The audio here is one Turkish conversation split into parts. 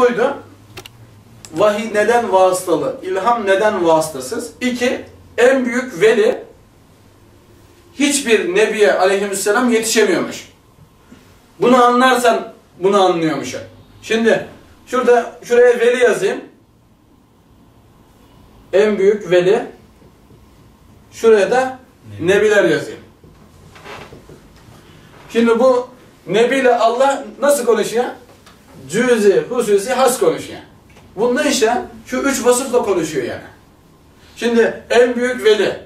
buydu. Vahiy neden vasıtalı? İlham neden vasıtasız? İki, en büyük veli hiçbir nebiye aleyhisselam yetişemiyormuş. Bunu anlarsan bunu anlıyormuş. Şimdi şurada şuraya veli yazayım. En büyük veli şuraya da nebiler yazayım. Şimdi bu Nebi ile Allah nasıl konuşuyor? Cüzi, hususi, has konuşuyor. Bunda işte şu üç vasıfla konuşuyor yani. Şimdi en büyük veli.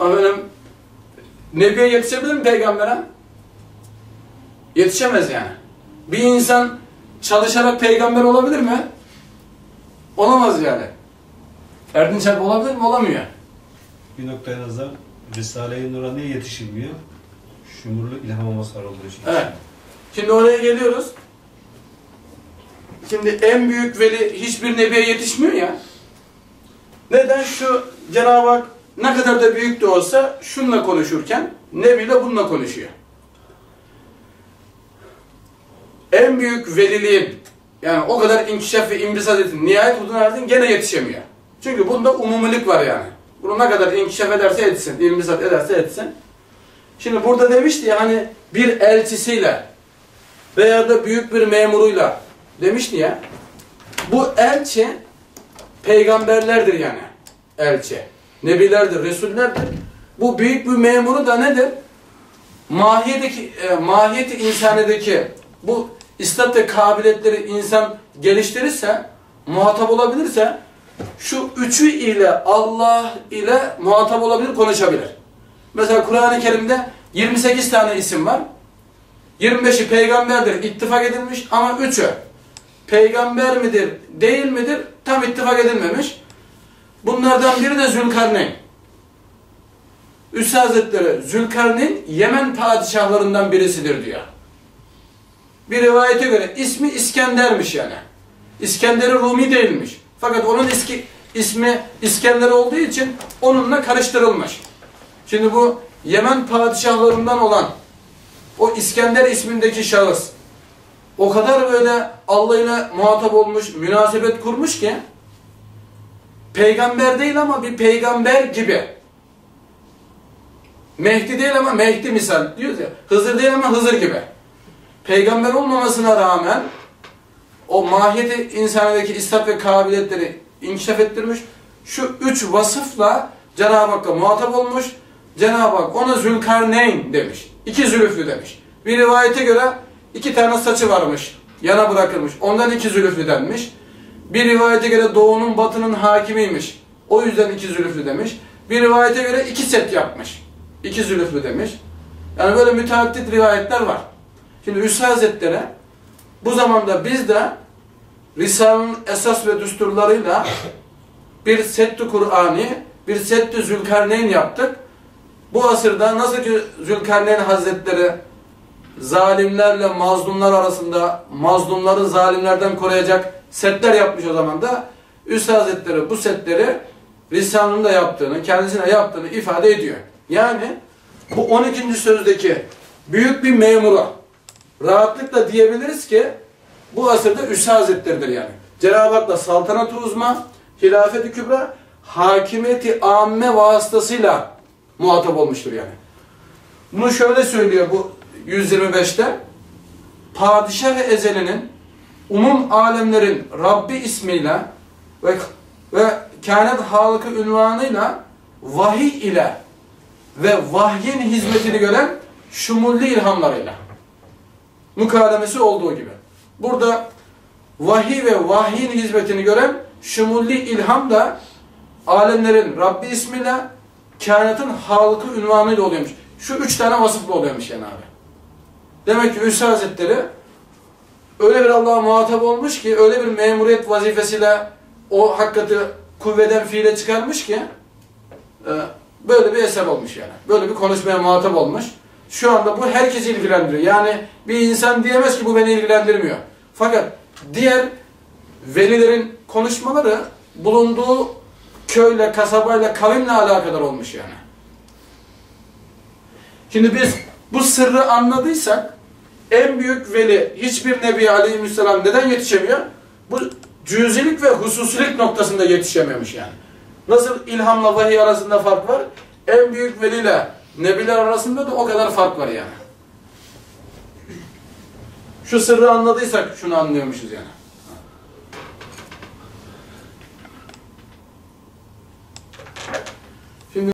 Efendim, Nebiye yetişebilir mi peygambere? Yetişemez yani. Bir insan çalışarak peygamber olabilir mi? Olamaz yani. Erdinç Alp olabilir mi? Olamıyor. Bir noktaya nazar Risale-i Nuraniye yetişilmiyor. Şumurlu ilhama mazhar olduğu için. Evet. Şimdi oraya geliyoruz. Şimdi en büyük veli hiçbir nebiye yetişmiyor ya. Neden şu Cenab-ı Hak ne kadar da büyük de olsa şunla konuşurken nebiyle bununla konuşuyor. En büyük veliliğin yani o kadar inkişaf ve imbisat etin nihayet huduna erdin gene yetişemiyor. Çünkü bunda umumilik var yani. Bunu ne kadar inkişaf ederse etsin, imbisat ederse etsin. Şimdi burada demişti ya hani bir elçisiyle veya da büyük bir memuruyla demişti ya. Bu elçi peygamberlerdir yani. Elçi. Nebilerdir, resullerdir. Bu büyük bir memuru da nedir? Mahiyedeki, e, mahiyeti insanedeki bu istat ve kabiliyetleri insan geliştirirse, muhatap olabilirse şu üçü ile Allah ile muhatap olabilir, konuşabilir. Mesela Kur'an-ı Kerim'de 28 tane isim var. 25'i peygamberdir, ittifak edilmiş ama 3'ü peygamber midir, değil midir tam ittifak edilmemiş. Bunlardan biri de Zülkarneyn. Üstad Hazretleri Zülkarneyn Yemen padişahlarından birisidir diyor. Bir rivayete göre ismi İskender'miş yani. İskender Rumi değilmiş. Fakat onun iski, ismi İskender olduğu için onunla karıştırılmış. Şimdi bu Yemen padişahlarından olan o İskender ismindeki şahıs o kadar böyle Allah ile muhatap olmuş, münasebet kurmuş ki peygamber değil ama bir peygamber gibi. Mehdi değil ama Mehdi misal diyoruz ya. Hızır değil ama Hızır gibi. Peygamber olmamasına rağmen o mahiyeti insanedeki istat ve kabiliyetleri inkişaf ettirmiş. Şu üç vasıfla Cenab-ı Hakk'a muhatap olmuş. Cenab-ı Hak ona Zülkarneyn demiş. İki zülüflü demiş. Bir rivayete göre iki tane saçı varmış. Yana bırakılmış. Ondan iki zülüflü denmiş. Bir rivayete göre doğunun batının hakimiymiş. O yüzden iki zülüflü demiş. Bir rivayete göre iki set yapmış. İki zülüflü demiş. Yani böyle müteaddit rivayetler var. Şimdi Hüsnü Hazretleri bu zamanda biz de Risale'nin esas ve düsturlarıyla bir settü Kur'an'ı, bir settü Zülkarneyn yaptık. Bu asırda nasıl ki Zülkarneyn Hazretleri zalimlerle mazlumlar arasında mazlumları zalimlerden koruyacak setler yapmış o zaman da Üstad Hazretleri bu setleri Risale'nin de yaptığını, kendisine yaptığını ifade ediyor. Yani bu 12. sözdeki büyük bir memura rahatlıkla diyebiliriz ki bu asırda Üstad Hazretleri'dir yani. Cenab-ı Hak'la saltanat-ı uzma, hilafet-i kübra, hakimiyeti amme vasıtasıyla muhatap olmuştur yani. Bunu şöyle söylüyor bu 125'te. Padişah-ı Ezeli'nin umum alemlerin Rabbi ismiyle ve ve kânet halkı ünvanıyla vahiy ile ve vahyin hizmetini gören şumulli ilhamlarıyla mukalemesi olduğu gibi. Burada vahiy ve vahyin hizmetini gören şumulli ilham da alemlerin Rabbi ismiyle kainatın halkı ünvanıyla oluyormuş. Şu üç tane vasıfla oluyormuş yani abi. Demek ki Hüsnü Hazretleri öyle bir Allah'a muhatap olmuş ki, öyle bir memuriyet vazifesiyle o hakikati kuvveden fiile çıkarmış ki e, böyle bir eser olmuş yani. Böyle bir konuşmaya muhatap olmuş. Şu anda bu herkesi ilgilendiriyor. Yani bir insan diyemez ki bu beni ilgilendirmiyor. Fakat diğer velilerin konuşmaları bulunduğu köyle, kasabayla, kavimle alakadar olmuş yani. Şimdi biz bu sırrı anladıysak en büyük veli hiçbir Nebi Aleyhisselam neden yetişemiyor? Bu cüzilik ve hususilik noktasında yetişemiyormuş yani. Nasıl ilhamla vahiy arasında fark var? En büyük veliyle nebiler arasında da o kadar fark var yani. Şu sırrı anladıysak şunu anlıyormuşuz yani.